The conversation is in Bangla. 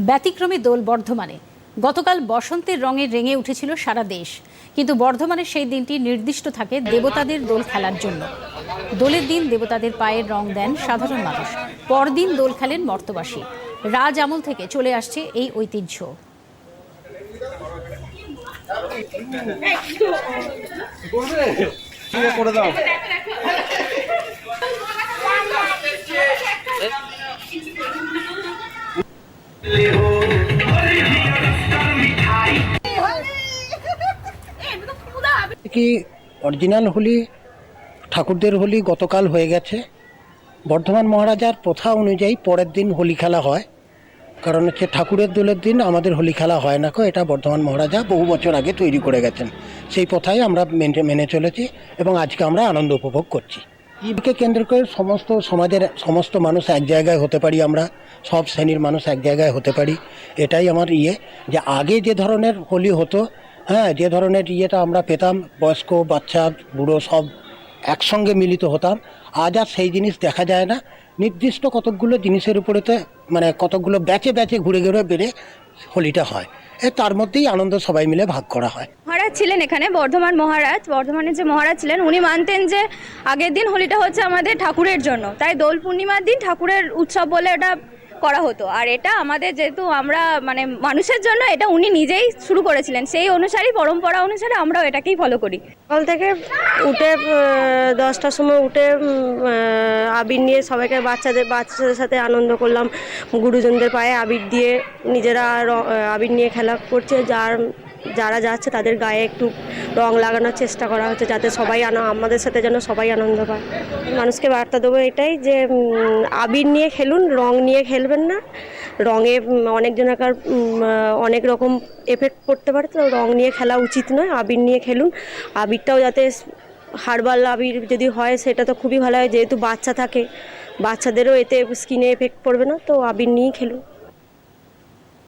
ব্যতিক্রমী দোল বর্ধমানে। গতকাল বসন্তের রঙে রেঙে উঠেছিল সারা দেশ। কিন্তু বর্ধমানে সেই দিনটি নির্দিষ্ট থাকে দেবতাদের দোল খেলার জন্য। দোলের দিন দেবতাদের পায়ের রং দেন সাধারণ মানুষ। পরদিন দোল খেলেন মর্তবাসী। রাজ আমল থেকে চলে আসছে এই ঐতিহ্য। করে দাও। কি অরিজিনাল হোলি, ঠাকুরদের হোলি গতকাল হয়ে গেছে। বর্ধমান মহারাজার প্রথা অনুযায়ী পরের দিন হোলি খেলা হয়। কারণ হচ্ছে ঠাকুরের দোলের দিন আমাদের হোলি খেলা হয় না কো, এটা বর্ধমান মহারাজা বহু বছর আগে তৈরি করে গেছেন। সেই প্রথাই আমরা মেনে মেনে চলেছি এবং আজকে আমরা আনন্দ উপভোগ করছি। ঈদকে কেন্দ্র করে সমস্ত সমাজের সমস্ত মানুষ এক জায়গায় হতে পারি আমরা, সব শ্রেণির মানুষ এক জায়গায় হতে পারি। এটাই আমার ইয়ে যে আগে যে ধরনের হোলি হতো হ্যাঁ যে ধরনের ইয়েটা আমরা পেতাম, বয়স্ক, বাচ্চা, বুড়ো, সব একসঙ্গে মিলিত হতাম, আজ আর সেই জিনিস দেখা যায় না। নির্দিষ্ট কতকগুলো জিনিসের উপরেতে মানে কতকগুলো ব্যাচে ব্যাচে ঘুরে ঘুরে বেড়ে হোলিটা হয়। তার মধ্যেই আনন্দ সবাই মিলে ভাগ করা হয়। মহারাজ ছিলেন এখানে, বর্ধমান মহারাজ। বর্ধমানের যে মহারাজ ছিলেন, উনি মানতেন যে আগের দিন হোলিটা হচ্ছে আমাদের ঠাকুরের জন্য। তাই দোল পূর্ণিমার দিন ঠাকুরের উৎসব বলে এটা করা হতো। আর এটা আমাদের যেহেতু আমরা মানে মানুষের জন্য এটা উনি নিজেই শুরু করেছিলেন। সেই অনুসারেই, পরম্পরা অনুসারে আমরাও এটাকেই ফলো করি। সকাল থেকে উঠে দশটার সময় উঠে আবির নিয়ে সবাইকে বাচ্চাদের বাচ্চাদের সাথে আনন্দ করলাম। গুরুজনদের পায়ে আবির দিয়ে নিজেরা আবির নিয়ে খেলা করছে, যার যারা যাচ্ছে তাদের গায়ে একটু রং লাগানোর চেষ্টা করা হচ্ছে যাতে সবাই আনা আমাদের সাথে যেন সবাই আনন্দ পায়। মানুষকে বার্তা দেবো এটাই যে আবির নিয়ে খেলুন রং নিয়ে খেলবেন না। রঙে উম, অনেক জনাকার অনেক রকম এফেক্ট পড়তে পারে তো রং নিয়ে খেলা উচিত নয় আবির নিয়ে খেলুন। আবিরটাও যাতে হার্বাল আবির যদি হয় সেটা তো খুবই ভালো হয় যেহেতু বাচ্চা থাকে বাচ্চাদেরও এতে স্কিনে এফেক্ট পড়বে না তো আবির নিয়েই খেলুন।